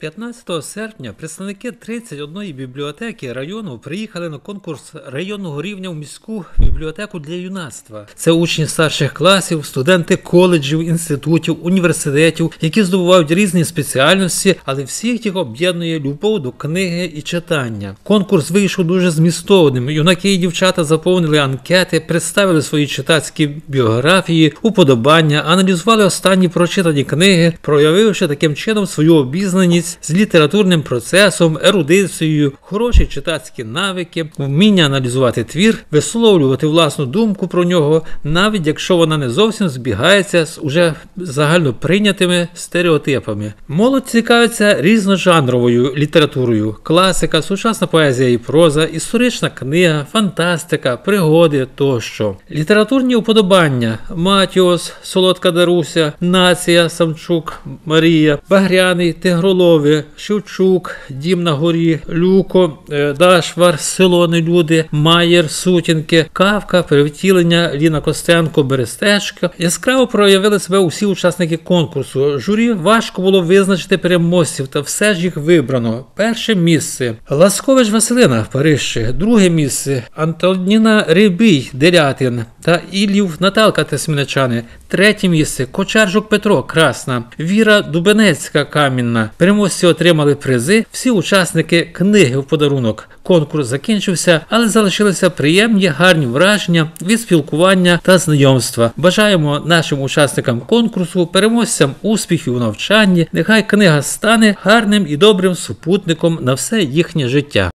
15 серпня представники 31 бібліотеки району приїхали на конкурс районного рівня в міську бібліотеку для юнацтва. Це учні старших класів, студенти коледжів, інститутів, університетів, які здобувають різні спеціальності, але всіх їх об'єднує любов до книги і читання. Конкурс вийшов дуже змістовним. Юнаки і дівчата заповнили анкети, представили свої читацькі біографії, уподобання, аналізували останні прочитані книги, проявивши таким чином свою обізнаність з літературним процесом, ерудицією, хороші читацькі навики, вміння аналізувати твір, висловлювати власну думку про нього, навіть якщо вона не зовсім збігається з уже загально прийнятими стереотипами. Молодь цікавиться різножанровою літературою: класика, сучасна поезія і проза, історична книга, фантастика, пригоди тощо. Літературні уподобання Матіос, Солодка Даруся, Нація, Самчук, Марія, Багряний, Тигролови, Шевчук, Дім на горі, Люко, е, Дашвар, Село Нелюди, Маєр, Сутінки, Кавка, Перевтілення, Ліна Костенко, Берестечка. Яскраво проявили себе усі учасники конкурсу. Журі важко було визначити переможців, та все ж їх вибрано. Перше місце Ласкович Василина, Парижче, друге місце Антоніна Рибій, Делятин та Іллів Наталка Тесміничани. Третє місце Кочаржук Петро, Красна, Віра Дубенецька, Камінна. Переможці отримали призи. Всі учасники книги в подарунок. Конкурс закінчився, але залишилися приємні гарні враження від спілкування та знайомства. Бажаємо нашим учасникам конкурсу, переможцям успіхів у навчанні. Нехай книга стане гарним і добрим супутником на все їхнє життя.